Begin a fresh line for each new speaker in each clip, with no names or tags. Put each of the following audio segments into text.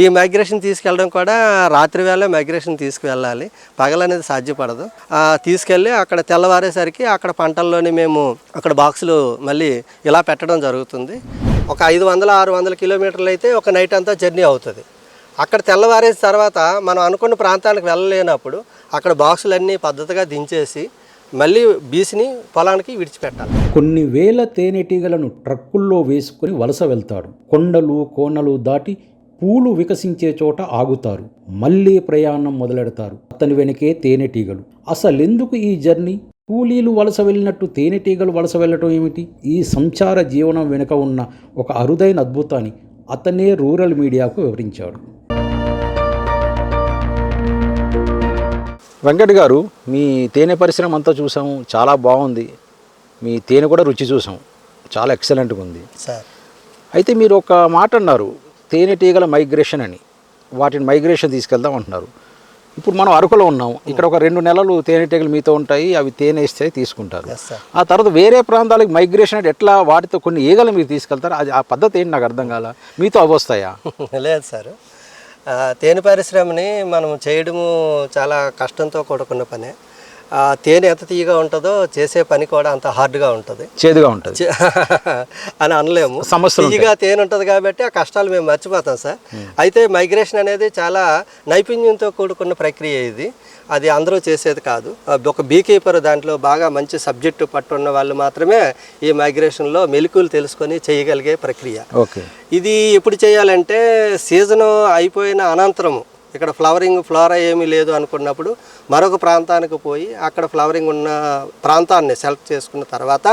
ఈ మైగ్రేషన్ తీసుకెళ్ళడం కూడా రాత్రి వేళ మైగ్రేషన్ తీసుకువెళ్ళాలి. పగలనేది సాధ్యపడదు. తీసుకెళ్ళి అక్కడ తెల్లవారేసరికి అక్కడ పంటల్లోని మేము అక్కడ బాక్సులు మళ్ళీ ఇలా పెట్టడం జరుగుతుంది. ఒక ఐదు వందల ఆరు వందల కిలోమీటర్లు అయితే ఒక నైట్ అంతా జర్నీ అవుతుంది. అక్కడ తెల్లవారేసిన తర్వాత మనం అనుకున్న ప్రాంతానికి వెళ్ళలేనప్పుడు అక్కడ బాక్సులన్నీ పద్ధతిగా దించేసి మళ్ళీ బీసిని పొలానికి విడిచిపెట్టాలి.
కొన్ని వేల తేనెటీగలను ట్రక్కుల్లో వేసుకుని వలస వెళ్తాడు. కొండలు కోనలు దాటి పూలు వికసించే చోట ఆగుతారు. మళ్ళీ ప్రయాణం మొదలెడతారు. అతని వెనకే తేనెటీగలు. అసలెందుకు ఈ జర్నీ? కూలీలు వలస వెళ్ళినట్టు తేనెటీగలు వలస వెళ్ళటం ఏమిటి? ఈ సంచార జీవనం వెనుక ఉన్న ఒక అరుదైన అద్భుతాన్ని అతనే రూరల్ మీడియాకు వివరించాడు. వెంకట్ గారు మీ తేనె పరిశ్రమ అంతా చూసాము చాలా బాగుంది. మీ తేనె కూడా రుచి చూసాం. చాలా ఎక్సలెంట్గా ఉంది.
సార్.
అయితే మీరు ఒక మాట అన్నారు. తేనెటీగల మైగ్రేషన్ అని. వాటిని మైగ్రేషన్ తీసుకెళ్దాం అంటున్నారు. ఇప్పుడు మనం అరకులో ఉన్నాం. ఇక్కడ ఒక రెండు నెలలు తేనెటీగలు మీతో ఉంటాయి. అవి తేనె ఇస్తే తీసుకుంటారు. ఆ తర్వాత వేరే ప్రాంతాలకు మైగ్రేషన్ అంటే ఎట్లా వాటితో కొన్ని ఈగలు మీరు తీసుకెళ్తారు? అది ఆ పద్ధతి ఏంటి? నాకు అర్థం కాల. మీతో అవి వస్తాయా?
లేదు సార్ తేనె పరిశ్రమని మనం చేయడము చాలా కష్టంతో కూడుకున్న పనే. ఆ, తేనె ఎంత తీయగా ఉంటుందో చేసే పని కూడా అంత హార్డ్గా ఉంటుంది.
చేదుగా ఉంటుంది.
అని అనలేము.
సమస్యలు
తీయగా తేనె ఉంటుంది కాబట్టి ఆ కష్టాలు మేము మర్చిపోతాం సార్. అయితే మైగ్రేషన్ అనేది చాలా నైపుణ్యంతో కూడుకున్న ప్రక్రియ ఇది. అది అందరూ చేసేది కాదు. ఒక బీ కీపర్ దాంట్లో బాగా మంచి సబ్జెక్టు పట్టున్న వాళ్ళు మాత్రమే ఈ మైగ్రేషన్లో మెలకులు తెలుసుకొని చేయగలిగే ప్రక్రియ.
ఓకే.
ఇది ఎప్పుడు చేయాలంటే సీజన్ అయిపోయిన అనంతరము. ఇక్కడ ఫ్లవరింగ్ ఫ్లోరా ఏమీ లేదు అనుకున్నప్పుడు మరొక ప్రాంతానికి పోయి అక్కడ ఫ్లవరింగ్ ఉన్న ప్రాంతాన్ని సెలెక్ట్ చేసుకున్న తర్వాత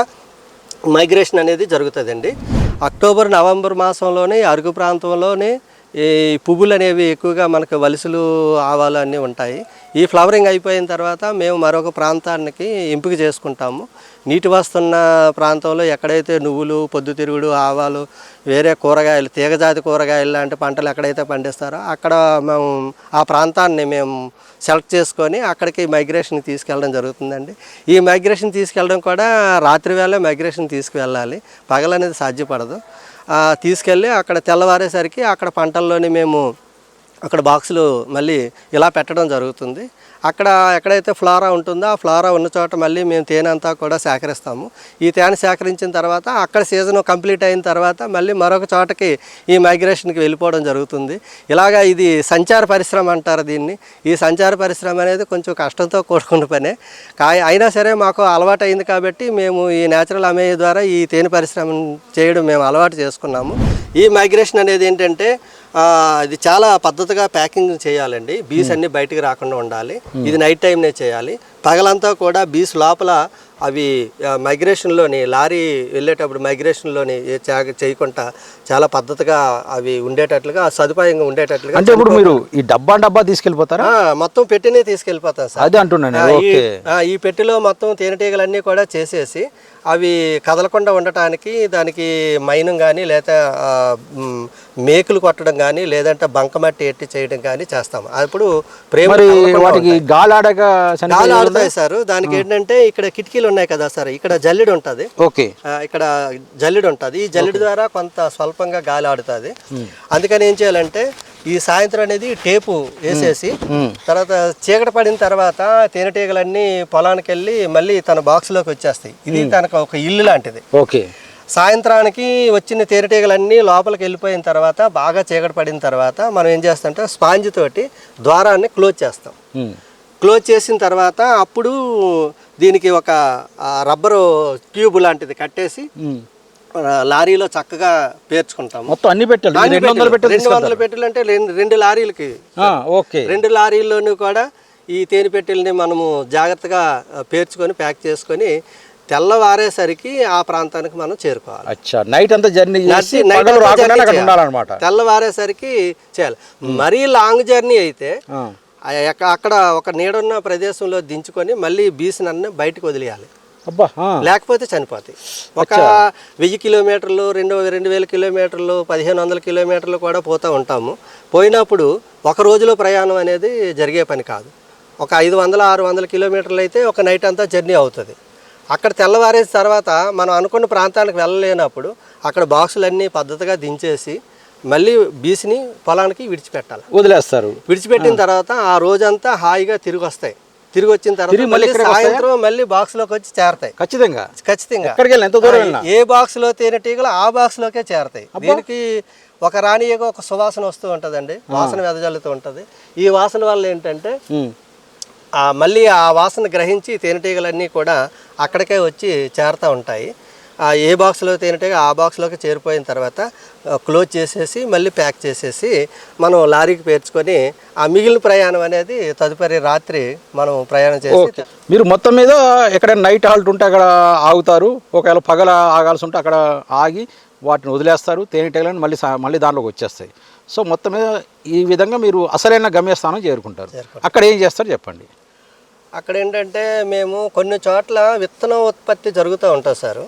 మైగ్రేషన్ అనేది జరుగుతుందండి. అక్టోబర్ నవంబర్ మాసంలోనే అరుగు ప్రాంతంలోనే ఈ పువ్వులు అనేవి ఎక్కువగా మనకు వలసలు ఆవాలు అన్నీ ఉంటాయి. ఈ ఫ్లవరింగ్ అయిపోయిన తర్వాత మేము మరొక ప్రాంతానికి ఎంపిక చేసుకుంటాము. నీటి వస్తున్న ప్రాంతంలో ఎక్కడైతే నువ్వులు పొద్దుతిరుగుడు ఆవాలు వేరే కూరగాయలు తీగజాతి కూరగాయలు లాంటి పంటలు ఎక్కడైతే పండిస్తారో అక్కడ మేము ఆ ప్రాంతాన్ని మేము సెలెక్ట్ చేసుకొని అక్కడికి మైగ్రేషన్ తీసుకెళ్ళడం జరుగుతుందండి. ఈ మైగ్రేషన్ తీసుకెళ్ళడం కూడా రాత్రి వేళ మైగ్రేషన్ తీసుకువెళ్ళాలి. పగలనేది సాధ్యపడదు. తీసుకెళ్ళి అక్కడ తెల్లవారేసరికి అక్కడ పంటల్లోని మేము అక్కడ బాక్సులు మళ్ళీ ఇలా పెట్టడం జరుగుతుంది. అక్కడ ఎక్కడైతే ఫ్లారా ఉంటుందో ఆ ఫ్లారా ఉన్న చోట మళ్ళీ మేము తేనె అంతా కూడా సేకరిస్తాము. ఈ తేనె సేకరించిన తర్వాత అక్కడ సీజన్ కంప్లీట్ అయిన తర్వాత మళ్ళీ మరొక చోటకి ఈ మైగ్రేషన్కి వెళ్ళిపోవడం జరుగుతుంది. ఇలాగా ఇది సంచార పరిశ్రమ అంటారు దీన్ని. ఈ సంచార పరిశ్రమ అనేది కొంచెం కష్టంతో కూడుకున్న పనే. కా అయినా సరే మాకు అలవాటు అయింది కాబట్టి మేము ఈ నేచురల్ అమేయ ద్వారా ఈ తేనె పరిశ్రమ చేయడం మేము అలవాటు చేసుకున్నాము. ఈ మైగ్రేషన్ అనేది ఏంటంటే ఇది చాలా పద్ధతిగా ప్యాకింగ్ చేయాలండి. బీస్ అన్ని బయటికి రాకుండా ఉండాలి. ఇది నైట్ టైంనే చేయాలి. పగలంతా కూడా బీస్ లోపల అవి మైగ్రేషన్లోని లారీ వెళ్ళేటప్పుడు మైగ్రేషన్లోని చేయకుండా చాలా పద్ధతిగా అవి ఉండేటట్లుగా సదుపాయంగా ఉండేటట్లుగా
అంటే ఇప్పుడు మీరు ఈ డబ్బా డబ్బా తీసుకెళ్ళిపోతారా?
మొత్తం పెట్టినే తీసుకెళ్ళిపోతాం సార్.
అదే అంటున్నాను.
ఈ- పెట్టెలో మొత్తం తేనెటీగలన్నీ కూడా చేసేసి అవి కదలకుండా ఉండటానికి దానికి మైనం కానీ లేదా మేకులు కొట్టడం కానీ లేదంటే బంకమట్టి ఎట్టి చేయడం కానీ చేస్తాం. అప్పుడు ప్రేమ
వాటికి. గాలాడక
గాలి ఆడుతాయి సార్. దానికి ఏంటంటే ఇక్కడ కిటికీలు ఉన్నాయి కదా సార్. ఇక్కడ జల్లెడు ఉంటుంది.
ఓకే.
ఇక్కడ జల్లెడు ఉంటుంది. ఈ జల్లెడు ద్వారా కొంత స్వల్పంగా గాలి ఆడుతుంది అందుకని ఏం చేయాలంటే ఈ సాయంత్రం అనేది టేపు వేసేసి తర్వాత చీకటి పడిన తర్వాత తేనెటీగలన్నీ పొలానికి వెళ్ళి మళ్ళీ తన బాక్స్లోకి వచ్చేస్తాయి. ఇది తనకు ఒక ఇల్లు లాంటిది.
ఓకే.
సాయంత్రానికి వచ్చిన తేనెటీగలన్నీ లోపలికి వెళ్ళిపోయిన తర్వాత బాగా చీకటి పడిన తర్వాత మనం ఏం చేస్తామంటే స్పాంజ్ తోటి ద్వారాన్ని క్లోజ్ చేస్తాం. క్లోజ్ చేసిన తర్వాత అప్పుడు దీనికి ఒక రబ్బరు ట్యూబ్ లాంటిది కట్టేసి లారీలో చక్కగా పేర్చుకుంటాము
మొత్తం అన్ని పెట్టాలి. రెండు వందల
పెట్టెలు, అంటే రెండు రెండు లారీలకి.
ఓకే.
రెండు లారీల్లోనూ కూడా ఈ తేనె పెట్టెల్ని మనము జాగ్రత్తగా పేర్చుకొని ప్యాక్ చేసుకొని తెల్లవారేసరికి ఆ ప్రాంతానికి మనం చేరుకోవాలి.
అచ్చా నైట్ అంతా జర్నీ చేసి. ఉండాలన్నమాట.
తెల్లవారేసరికి చేయాలి. మరీ లాంగ్ జర్నీ అయితే అక్కడ ఒక నీడున్న ప్రదేశంలో దించుకొని మళ్ళీ బీసినన్ను బయటకు వదిలేయాలి.
అబ్బా.
లేకపోతే చనిపోతాయి. ఒక వెయ్యి కిలోమీటర్లు రెండు రెండు వేల కిలోమీటర్లు పదిహేను వందల కిలోమీటర్లు కూడా పోతూ ఉంటాము. పోయినప్పుడు ఒక రోజులో ప్రయాణం అనేది జరిగే పని కాదు. ఒక ఐదు వందల ఆరు వందల కిలోమీటర్లు అయితే ఒక నైట్ అంతా జర్నీ అవుతుంది. అక్కడ తెల్లవారేసిన తర్వాత మనం అనుకున్న ప్రాంతానికి వెళ్ళలేనప్పుడు అక్కడ బాక్సులన్నీ పద్ధతిగా దించేసి మళ్ళీ బీసిని పొలానికి విడిచిపెట్టాలి.
వదిలేస్తారు.
విడిచిపెట్టిన తర్వాత ఆ రోజంతా హాయిగా తిరిగి వస్తాయి. తిరిగి వచ్చిన తర్వాత
మళ్ళీ?
సాయంత్రం మళ్ళీ బాక్స్లోకి వచ్చి చేరతాయి.
ఖచ్చితంగా.
ఖచ్చితంగా.
ఎంత దూరం
ఏ బాక్స్లో తేనెటీగలు ఆ బాక్స్ లోకే చేరతాయి దీనికి ఒక రాణియగా ఒక సువాసన వస్తూ ఉంటుందండి. వాసన వెదజల్లుతూ ఉంటుంది. ఈ వాసన వల్ల ఏంటంటే మళ్ళీ ఆ వాసన గ్రహించి తేనెటీగలన్నీ కూడా అక్కడికే వచ్చి చేరుతూ ఉంటాయి. ఏ బాక్స్లో తేనెటీగ ఆ బాక్స్లోకి చేరిపోయిన తర్వాత క్లోజ్ చేసేసి మళ్ళీ ప్యాక్ చేసేసి మనం లారీకి పేర్చుకొని ఆ మిగిలిన ప్రయాణం అనేది తదుపరి రాత్రి మనం ప్రయాణం చేసి
మీరు మొత్తం మీద ఎక్కడైనా నైట్ హాల్ట్ ఉంటే అక్కడ ఆగుతారు. ఒకవేళ పగల ఆగాల్సి ఉంటే అక్కడ ఆగి వాటిని వదిలేస్తారు. తేనెటీగలను మళ్ళీ మళ్ళీ దానిలోకి వచ్చేస్తాయి. సో మొత్తం మీద ఈ విధంగా మీరు అసలైన గమ్యస్థానం చేరుకుంటారు. అక్కడ ఏం చేస్తారు చెప్పండి?
అక్కడ ఏంటంటే మేము కొన్ని చోట్ల విత్తనం ఉత్పత్తి జరుగుతూ ఉంటుంది సార్.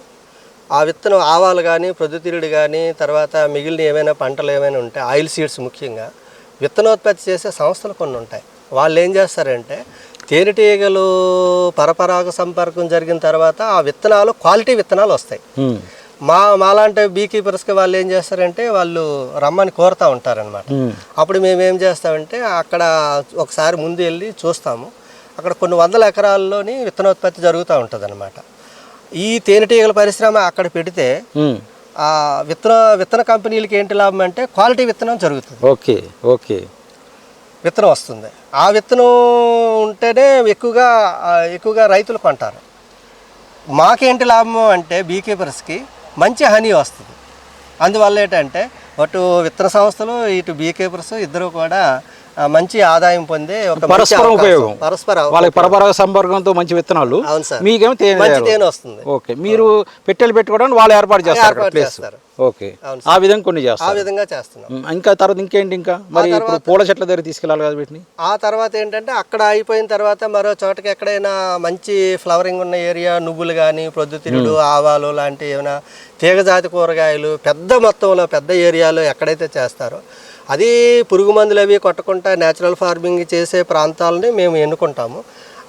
ఆ విత్తనం ఆవాలు కానీ ప్రొద్దుతిరుడు కానీ తర్వాత మిగిలిన ఏమైనా పంటలు ఏమైనా ఉంటే ఆయిల్ సీడ్స్ ముఖ్యంగా విత్తనోత్పత్తి చేసే సంస్థలు కొన్ని ఉంటాయి. వాళ్ళు ఏం చేస్తారంటే తేనెటీగలు పరపరాగ సంపర్కం జరిగిన తర్వాత ఆ విత్తనాలు క్వాలిటీ విత్తనాలు వస్తాయి. మా మాలాంటి బీ కీపర్స్కి వాళ్ళు ఏం చేస్తారంటే వాళ్ళు రమ్మని కోరుతూ ఉంటారనమాట. అప్పుడు మేము ఏం చేస్తామంటే అక్కడ ఒకసారి ముందు వెళ్ళి చూస్తాము. అక్కడ కొన్ని వందల ఎకరాల్లోని విత్తనోత్పత్తి జరుగుతూ ఉంటుంది ఈ తేనెటీగల పరిశ్రమ అక్కడ పెడితే. ఆ విత్తన విత్తన కంపెనీలకి ఏంటి లాభం అంటే క్వాలిటీ విత్తనం జరుగుతుంది.
Okay okay.
విత్తనం వస్తుంది. ఆ విత్తనం ఉంటేనే ఎక్కువగా ఎక్కువగా రైతులు కొంటారు. మాకేంటి లాభం అంటే బీకీపర్స్కి మంచి హనీ వస్తుంది. అందువల్ల ఏంటంటే అటు విత్తన సంస్థలు ఇటు బీకేపర్స్ ఇద్దరు కూడా మంచి ఆదాయం పొందే ఒక
పరస్పర. ఉపయోగం.
పరస్పర
వాళ్ళకి పరపరాగ సంపర్కంతో మంచి విత్తనాలు. మీకేమో తేనె
మంచి. తేనె వస్తుంది.
ఓకే మీరు పెట్టెలు పెట్టుకోవడానికి వాళ్ళు ఏర్పాటు చేస్తారు ప్లేస్. ఓకే. ఆ విధంగా కొన్ని
ఆ
చేస్తారు
విధంగా చేస్తున్నాం.
ఇంకా తర్వాత ఇంకేంటి ఇంకా? మరి ఇప్పుడు పూల చెట్ల దగ్గర తీసుకెళ్ళాలి కదా వీటిని?
ఆ తర్వాత ఏంటంటే అక్కడ అయిపోయిన తర్వాత మరో చోటకి ఎక్కడైనా మంచి ఫ్లవరింగ్ ఉన్న ఏరియా నువ్వులు కానీ ప్రొద్దుతిరుడు ఆవాలు లాంటి ఏమైనా తీగజాతి కూరగాయలు పెద్ద మొత్తంలో పెద్ద ఏరియాలో ఎక్కడైతే చేస్తారో అది పురుగు మందులు అవి కొట్టకుండా నేచురల్ ఫార్మింగ్ చేసే ప్రాంతాలని మేము ఎన్నుకుంటాము.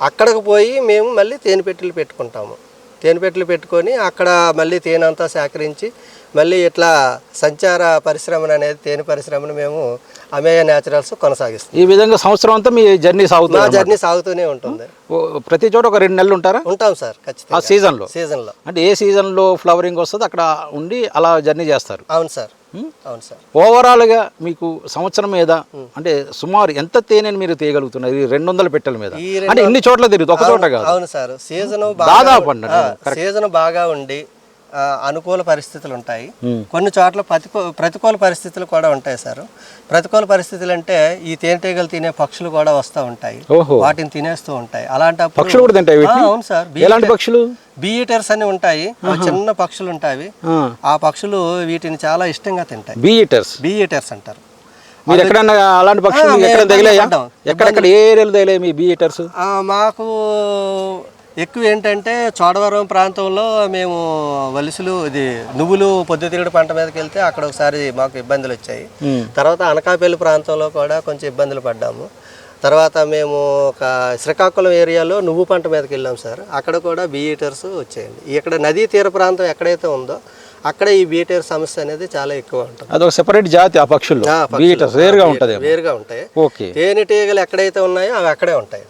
అక్కడికి పోయి మేము మళ్ళీ తేనె పెట్టెలు పెట్టుకుంటాము. తేనె పెట్టెలు పెట్టుకొని అక్కడ మళ్ళీ తేనె అంతా సేకరించి మళ్ళీ ఇట్లా సంచార పరిశ్రమను అనేది తేనె పరిశ్రమను మేము అమేయ న్యాచురల్స్ కొనసాగిస్తాం
ఈ విధంగా సంవత్సరం అంతా మీ జర్నీ సాగుతుంది
జర్నీ సాగుతూనే ఉంటుంది.
ప్రతి చోట ఒక రెండు నెలలు ఉంటారా?
ఉంటాం సార్
ఆ
ఖచ్చితంగా
సీజన్లో
సీజన్లో
అంటే ఏ సీజన్లో ఫ్లవరింగ్ వస్తుందో అక్కడ ఉండి అలా జర్నీ చేస్తారు.
అవును సార్. అవును సార్.
ఓవరాల్గా మీకు సంవత్సరం మీద అంటే సుమారు ఎంత తేనెని మీరు తీయగలుగుతున్నారు? రెండు వందల పెట్టెల మీద. అంటే ఇన్ని చోట్ల తిరుగుతుంది ఒక చోట కాదు.
అవును సార్. సీజన్
దాదాపు అండి,
సీజన్ బాగా ఉండి అనుకూల పరిస్థితులు ఉంటాయి. కొన్ని చోట్ల ప్రతికూ ప్రతికూల పరిస్థితులు కూడా ఉంటాయి సార్. ప్రతికూల పరిస్థితులు అంటే ఈ తేనెటీగలు తినే పక్షులు కూడా వస్తూ ఉంటాయి. వాటిని తినేస్తూ ఉంటాయి. అలాంటప్పుడు
పక్షులు కూడా తింటాయి
అవును సార్.
ఎలాంటి పక్షులు?
బీఈటర్స్ అని ఉంటాయి. చిన్న పక్షులు ఉంటాయి.
ఆ,
పక్షులు వీటిని చాలా ఇష్టంగా తింటాయి.
బీ ఈటర్స్
బీఈటర్స్ అంటారు.
మీరు ఎక్కడన్నా అలాంటి పక్షులు ఎక్కడ తగిలాయా. ఎక్కడెక్కడ ఏ ఏరియాలో తగిలాయి మీ బీ ఈటర్స్
ఆ, మాకు ఎక్కువ ఏంటంటే చోడవరం ప్రాంతంలో మేము వలుసులు ఇది నువ్వులు పొద్దుతిరుగుడు పంట మీదకి వెళ్తే అక్కడ ఒకసారి మాకు ఇబ్బందులు వచ్చాయి. తర్వాత అనకాపల్లి ప్రాంతంలో కూడా కొంచెం ఇబ్బందులు పడ్డాము. తర్వాత మేము ఒక శ్రీకాకుళం ఏరియాలో నువ్వు పంట మీదకి వెళ్ళాం సార్. అక్కడ కూడా బీఈటర్స్ వచ్చాయండి. ఇక్కడ నదీ తీర ప్రాంతం ఎక్కడైతే ఉందో అక్కడ ఈ బీఈటర్ సమస్య అనేది చాలా ఎక్కువ ఉంటుంది.
అదొక సెపరేట్ జాతి ఆ ఈటర్స్ వేరుగా ఉంటుంది
వేరుగా ఉంటాయి.
ఓకే.
తేనెటీగలు ఎక్కడైతే ఉన్నాయో అవి అక్కడే ఉంటాయి.